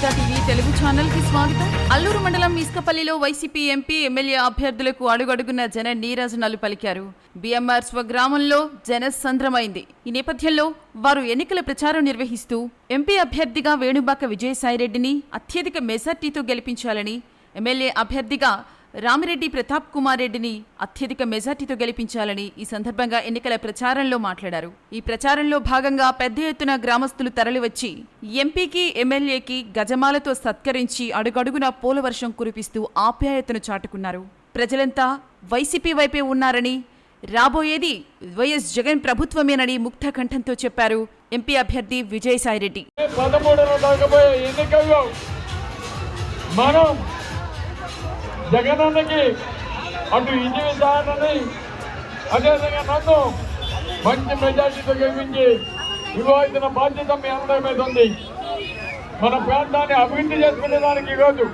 అమృత TV Telugu ఛానల్కి స్వాగతం. అల్లూరు మండలం ఇస్కపల్లిలో వైసీపీ ఎంపీ ఎమ్మెల్యే అభ్యర్థులకు అడుగడుగున జన నీరాజనాలు పలికారు. బీఎంఆర్ స్వగ్రామంలో జన సంద్రమైంది. ఈ నేపథ్యంలో వారు ఎన్నికల ప్రచారం నిర్వహిస్తూ ఎంపీ అభ్యర్థిగా వేణుబాక విజయసాయిరెడ్డిని అత్యధిక మెజార్టీతో గెలిపించాలని ఎమ్మెల్యే అభ్యర్థిగా రామిరెడ్డి ప్రతాప్ కుమార్ రెడ్డిని అత్యధిక మెజార్టీతో గెలిపించాలని ఈ సందర్భంగా ఎన్నికల ప్రచారంలో మాట్లాడారు. ఈ ప్రచారంలో భాగంగా పెద్ద ఎత్తున గ్రామస్తులు తరలివచ్చి ఎంపీకి ఎమ్మెల్యేకి గజమాలతో సత్కరించి అడుగడుగున పూలవర్షం కురిపిస్తూ ఆప్యాయతను చాటుకున్నారు. ప్రజలంతా వైసీపీ వైపే ఉన్నారని రాబోయేది వైఎస్ జగన్ ప్రభుత్వమేనని ముక్త కంఠంతో చెప్పారు ఎంపీ అభ్యర్థి విజయసాయిరెడ్డి. మనం జగనన్నకి అటు ఇది విధానాన్ని అదేవిధంగా నన్ను మంచి మెజార్టీతో గెలిపించి ఇవ్వాల్సిన బాధ్యత మీ అందరి మీద ఉంది. మన ప్రాంతాన్ని అభివృద్ధి చేసుకునే దానికి ఈరోజు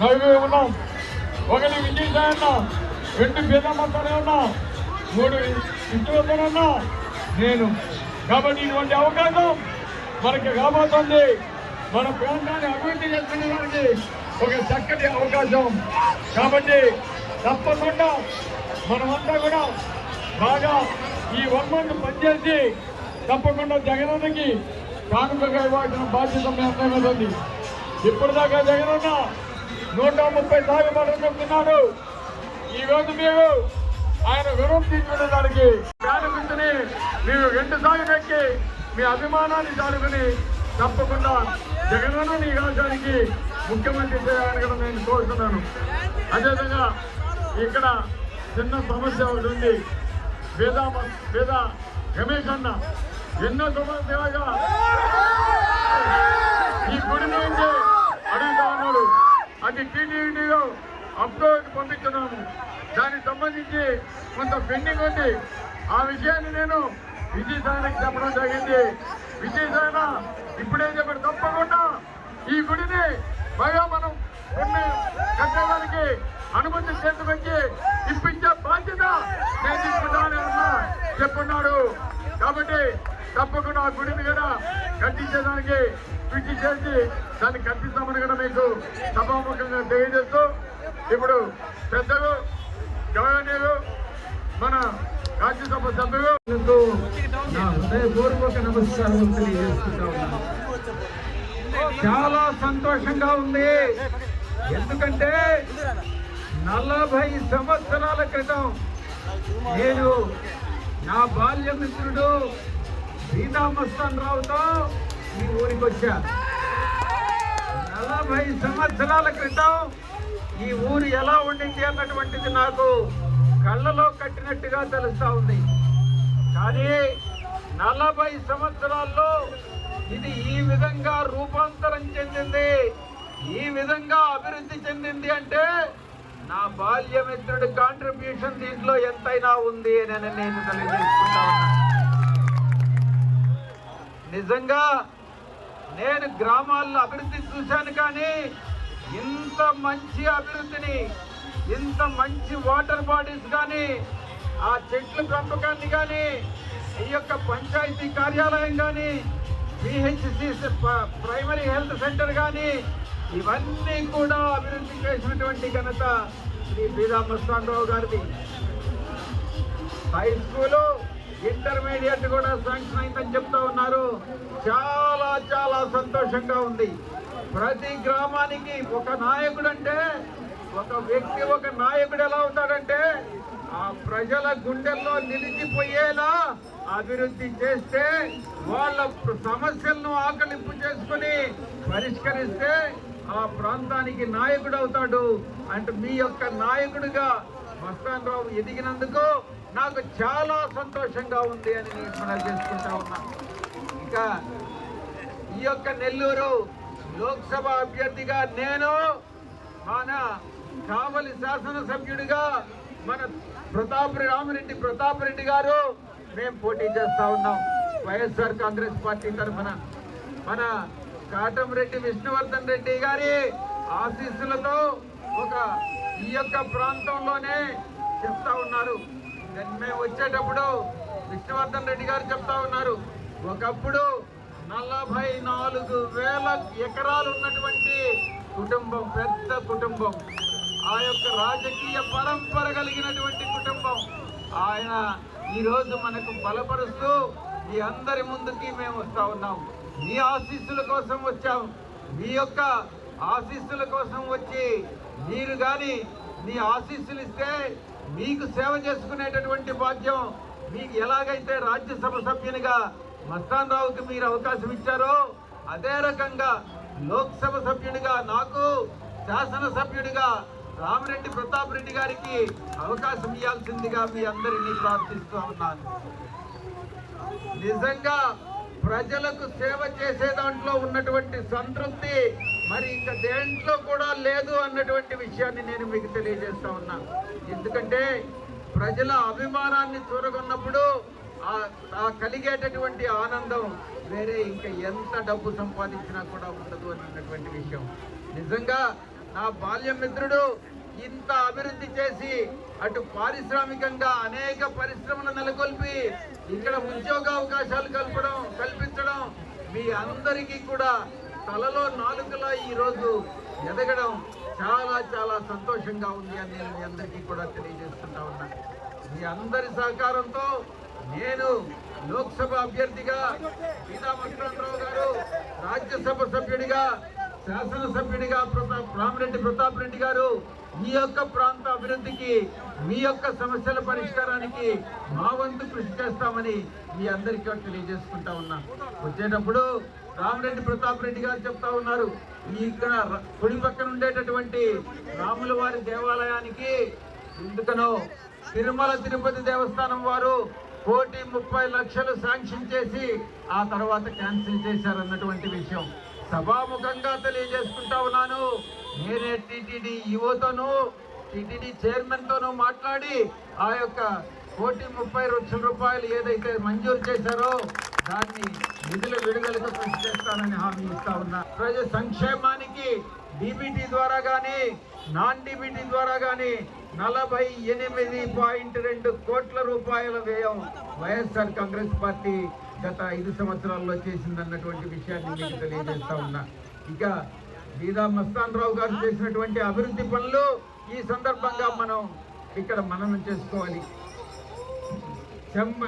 నవ్వి ఉన్నాం. ఒకటి విజయసాయన్న రెండు బీదమ్మతోనే ఉన్నా మూడు ఇంటితోనే నేను. కాబట్టి ఇటువంటి అవకాశం మనకి కాబోతుంది మన ప్రాంతాన్ని అభివృద్ధి చేసుకునే దానికి ఒక చక్కటి అవకాశం. కాబట్టి తప్పకుండా మనమంతా కూడా బాగా ఈ వన్ మంత్ పనిచేసి తప్పకుండా జగనన్నకి కానుకగా ఇవ్వాల్సిన బాధ్యత మీ అందరి మీద ఉంది. ఇప్పటిదాకా జగనన్న నూట ముప్పై సార్లు మనం చెప్తున్నాడు. ఈ రోజు మీరు ఆయన రుణం తీసుకునేదానికి ప్రారంభించని మీరు రెండు సార్లు ఎక్కి మీ అభిమానాన్ని చాలుకుని తప్పకుండా జగనన్న ఈ రాష్ట్రానికి ముఖ్యమంత్రి చేయాలని కూడా నేను కోరుతున్నాను. అదేవిధంగా ఇక్కడ చిన్న సమస్య ఒకటి ఉంది. వేద వేద రమేష్ అన్న ఎన్నో సమస్యగా ఈ గుడి నుంచి అడుగుతా ఉన్నాడు. అది టీటీడీలో అప్లోడ్ పంపించున్నాము దానికి సంబంధించి కొంత పెండింగ్ ఉంది. ఆ విషయాన్ని నేను విజయసాయనకి చెప్పడం జరిగింది. విజయసాయన ఇప్పుడేం చెప్పాడు తప్పకుండా ఈ గుడిని పైగా మనం కొన్ని కట్టడానికి అనుమతి చేతికి ఇప్పించే బాధ్యత నేను తీసుకుంటానని అన్నా చెప్పున్నాడు. కాబట్టి తప్పకుండా ఆ గుడిని కూడా కట్టించేదానికి కృషి చేసి దాన్ని కట్టిస్తామని కూడా మీకు సభాముఖంగా తెలియజేస్తూ ఇప్పుడు పెద్దలు గౌరవనీయులు మన రాజ్యసభ సభ్యులు నా హృదయపూర్వక నమస్కారం తెలియజేసుకుంటా ఉన్నాను. చాలా సంతోషంగా ఉంది. ఎందుకంటే నలభై సంవత్సరాల క్రితం నేను నా బాల్య మిత్రుడు సీతామస్తాన్ రావుతో ఈ ఊరికి వచ్చా. నలభై సంవత్సరాల క్రితం ఈ ఊరు ఎలా ఉండింది అన్నటువంటిది నాకు కళ్ళలో కట్టినట్టుగా తెలుస్తూ ఉంది. కానీ నలభై సంవత్సరాల్లో ఇది ఈ విధంగా రూపాంతరం చెందింది. ఈ విధంగా అభివృద్ధి చెందింది అంటే నా బాల్యమిత్రుడి కాంట్రిబ్యూషన్ దీంట్లో ఎంతైనా ఉంది అని నేను తెలియజేసుకుంటా నిజంగా నేను గ్రామాల్లో అభివృద్ధి చూశాను కానీ ఇంత మంచి అభివృద్ధిని ఇంత మంచి వాటర్ బాడీస్ కానీ ఆ చెట్ల పెంపకాన్ని కానీ ఈ యొక్క పంచాయతీ కార్యాలయం కానీ పిహెచ్సి ప్రైమరీ హెల్త్ సెంటర్ కానీ ఇవన్నీ కూడా అభివృద్ధి చేసినటువంటి ఘనత శ్రీ బీరామస్తానరావు గారిది. హై స్కూలు ఇంటర్మీడియట్ కూడా శాంక్షన్ అయిందని చెప్తా ఉన్నారు. చాలా చాలా సంతోషంగా ఉంది. ప్రతి గ్రామానికి ఒక నాయకుడు అంటే ఒక వ్యక్తి ఒక నాయకుడు ఎలా అవుతాడంటే ఆ ప్రజల గుండెల్లో నిలిచిపోయేలా అభివృద్ధి చేస్తే వాళ్ళ సమస్యలను ఆకలింపు చేసుకుని పరిష్కరిస్తే ఆ ప్రాంతానికి నాయకుడు అవుతాడు. అంటే మీ యొక్క నాయకుడిగా మస్తాన్ రావు ఎదిగినందుకు నాకు చాలా సంతోషంగా ఉంది అని నేను మనం చేసుకుంటా ఉన్నా. ఇంకా ఈ యొక్క నెల్లూరు లోక్సభ అభ్యర్థిగా నేను మన కావలి శాసనసభ్యుడిగా మన ప్రతాప్ రామిరెడ్డి ప్రతాప్ రెడ్డి గారు మేము పోటీ చేస్తా ఉన్నాం. వైఎస్ఆర్ కాంగ్రెస్ పార్టీ తరఫున. మన కాటంరెడ్డి విష్ణువర్ధన్ రెడ్డి గారి ఆశీస్సులతో ఒక ఈ యొక్క ప్రాంతంలోనే చెప్తా ఉన్నారు. నేను మేము వచ్చేటప్పుడు విష్ణువర్ధన్ రెడ్డి గారు చెప్తా ఉన్నారు. ఒకప్పుడు నలభై నాలుగు వేల ఎకరాలు ఉన్నటువంటి కుటుంబం పెద్ద కుటుంబం. ఆ యొక్క రాజకీయ పరంపర కలిగినటువంటి కుటుంబం ఆయన ఈరోజు మనకు బలపరుస్తూ మీ అందరి ముందుకి మేము వస్తూ ఉన్నాం. మీ ఆశీస్సుల కోసం వచ్చాం. మీ యొక్క ఆశీస్సుల కోసం వచ్చి మీరు కానీ మీ ఆశీస్సులు ఇస్తే మీకు సేవ చేసుకునేటటువంటి భాగ్యం మీకు ఎలాగైతే రాజ్యసభ సభ్యునిగా మస్తాన్ రావుకి మీరు అవకాశం ఇచ్చారో అదే రకంగా లోక్సభ సభ్యుడిగా నాకు శాసనసభ్యుడిగా రామిరెడ్డి ప్రతాప్ రెడ్డి గారికి అవకాశం ఇవ్వాల్సిందిగా మీ అందరినీ ప్రార్థిస్తూ ఉన్నాను. నిజంగా ప్రజలకు సేవ చేసే దాంట్లో ఉన్నటువంటి సంతృప్తి మరి ఇంకా దేంట్లో కూడా లేదు అన్నటువంటి విషయాన్ని నేను మీకు తెలియజేస్తా ఉన్నాను ఎందుకంటే ప్రజల అభిమానాన్ని చూరగొన్నప్పుడు ఆ- ఆ కలిగేటటువంటి ఆనందం వేరే ఇంకా ఎంత డబ్బు సంపాదించినా కూడా ఉండదు అన్నటువంటి విషయం. నిజంగా నా బాల్య మిత్రుడు ఇంత అభివృద్ధి చేసి అటు పారిశ్రామికంగా అనేక పరిశ్రమలు నెలకొల్పి ఇక్కడ ఉద్యోగ అవకాశాలు కల్పడం కల్పించడం మీ అందరికీ కూడా తలలో నాలుకలా ఈరోజు ఎదగడం చాలా చాలా సంతోషంగా ఉంది అని నేను మీ అందరికీ కూడా తెలియజేస్తుంటా ఉన్నా. మీ అందరి సహకారంతో నేను లోక్సభ అభ్యర్థిగా సీతామకృష్ణరావు గారు రాజ్యసభ సభ్యుడిగా శాసనసభ్యుడిగా ప్రతాప్ రామిరెడ్డి ప్రతాప్ రెడ్డి గారు మీ యొక్క ప్రాంత అభివృద్ధికి మీ యొక్క సమస్యల పరిష్కారానికి మా వంతు కృషి చేస్తామని మీ అందరికీ తెలియజేసుకుంటా ఉన్నా. వచ్చేటప్పుడు రామిరెడ్డి ప్రతాప్ రెడ్డి గారు చెప్తా ఉన్నారు. ఈ ఇక్కడ కుడి పక్కన ఉండేటటువంటి రాముల వారి దేవాలయానికి ఎందుకనో తిరుమల తిరుపతి దేవస్థానం వారు కోటి ముప్పై లక్షలు శాంక్షన్ చేసి ఆ తర్వాత క్యాన్సిల్ చేశారన్నటువంటి విషయం. సభాముఖంగా తెలియజేసుకుంటా ఉన్నాను. నేనే టీటీడీ ఈవోతోనూ టీటీడీ చైర్మన్తోనూ మాట్లాడి ఆ యొక్క కోటి ముప్పై లక్షల రూపాయలు ఏదైతే మంజూరు చేశారో దాన్ని నిధుల విడుదలకు కృషి చేస్తానని హామీ ఇస్తా ఉన్నా. ప్రజల సంక్షేమానికి డిబిటీ ద్వారా కానీ నాన్ డిబిటీ ద్వారా కానీ నలభై ఎనిమిది పాయింట్ రెండు కోట్ల రూపాయల వ్యయం వైఎస్ఆర్ కాంగ్రెస్ పార్టీ గత ఐదు సంవత్సరాల్లో చేసిందన్నటువంటి విషయాన్ని మీకు తెలియజేస్తా ఉన్నా. ఇక బీదా మస్తాన్ రావు గారు చేసినటువంటి అభివృద్ధి పనులు ఈ సందర్భంగా మనం ఇక్కడ మననం చేసుకోవాలి. చెంబ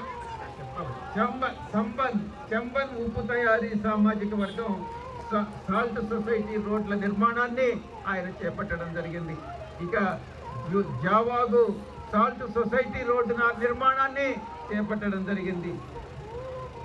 చెంబ సంబన్ చెంబన్ ఉప్పు తయారీ సామాజిక వర్గం సాల్ట్ సొసైటీ రోడ్ల నిర్మాణాన్ని ఆయన చేపట్టడం జరిగింది. ఇక జావాగు సాల్ట్ సొసైటీ రోడ్డు నా- నిర్మాణాన్ని చేపట్టడం జరిగింది.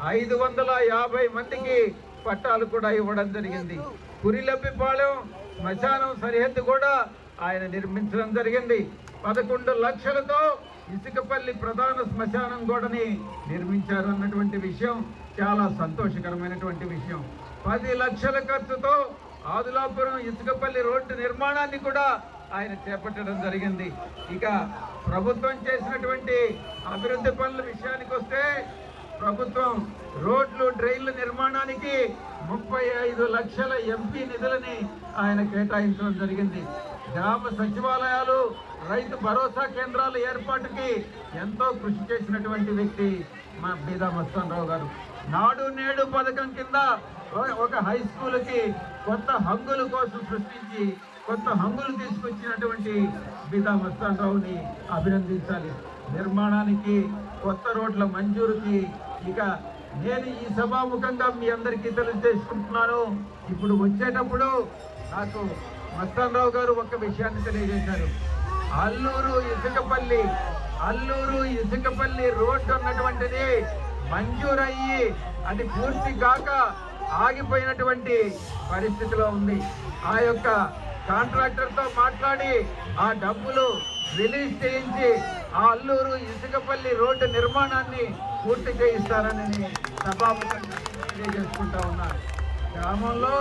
ఐదు వందల యాభై మందికి పట్టాలు కూడా ఇవ్వడం జరిగింది. కురిలబ్బిపాలెం శ్మశానం సరిహద్దు కూడా ఆయన నిర్మించడం జరిగింది. పదకొండు లక్షలతో ఇసుకపల్లి ప్రధాన శ్మశానం గోడని నిర్మించారు అన్నటువంటి విషయం చాలా సంతోషకరమైనటువంటి విషయం. పది లక్షల ఖర్చుతో ఆదులాపురం ఇసుకపల్లి రోడ్డు నిర్మాణాన్ని కూడా ఆయన చేపట్టడం జరిగింది. ఇక ప్రభుత్వం చేసినటువంటి అభివృద్ధి పనుల విషయానికి వస్తే ప్రభుత్వం రోడ్లు డ్రైన్ల నిర్మాణానికి ముప్పై ఐదు లక్షల ఎంపీ నిధులని ఆయన కేటాయించడం జరిగింది. గ్రామ సచివాలయాలు రైతు భరోసా కేంద్రాల ఏర్పాటుకి ఎంతో కృషి చేసినటువంటి వ్యక్తి మా బీదా మస్తానరావు గారు. నాడు నేడు పథకం కింద ఒక హై స్కూల్కి కొత్త హంగుల కోసం సృష్టించి కొత్త హంగులు తీసుకొచ్చినటువంటి బీదా మస్తానరావుని అభినందించాలి. నిర్మాణానికి కొత్త రోడ్ల మంజూరుకి ఇక నేను ఈ సభాముఖంగా మీ అందరికీ తెలియజేసుకుంటున్నాను. ఇప్పుడు వచ్చేటప్పుడు నాకు మస్తానరావు గారు ఒక విషయాన్ని తెలియజేశారు. అల్లూరు ఇసుకపల్లి అల్లూరు ఇసుకపల్లి రోడ్డు అన్నటువంటిది మంజూరయ్యి అది పూర్తి కాక ఆగిపోయినటువంటి పరిస్థితిలో ఉంది. ఆ యొక్క కాంట్రాక్టర్తో మాట్లాడి ఆ డబ్బులు రిలీజ్ చేయించి ఆ అల్లూరు ఇసుకపల్లి రోడ్డు నిర్మాణాన్ని పూర్తి చేయిస్తారని సభాపతి తెలియజేసుకుంటా ఉన్నారు గ్రామంలో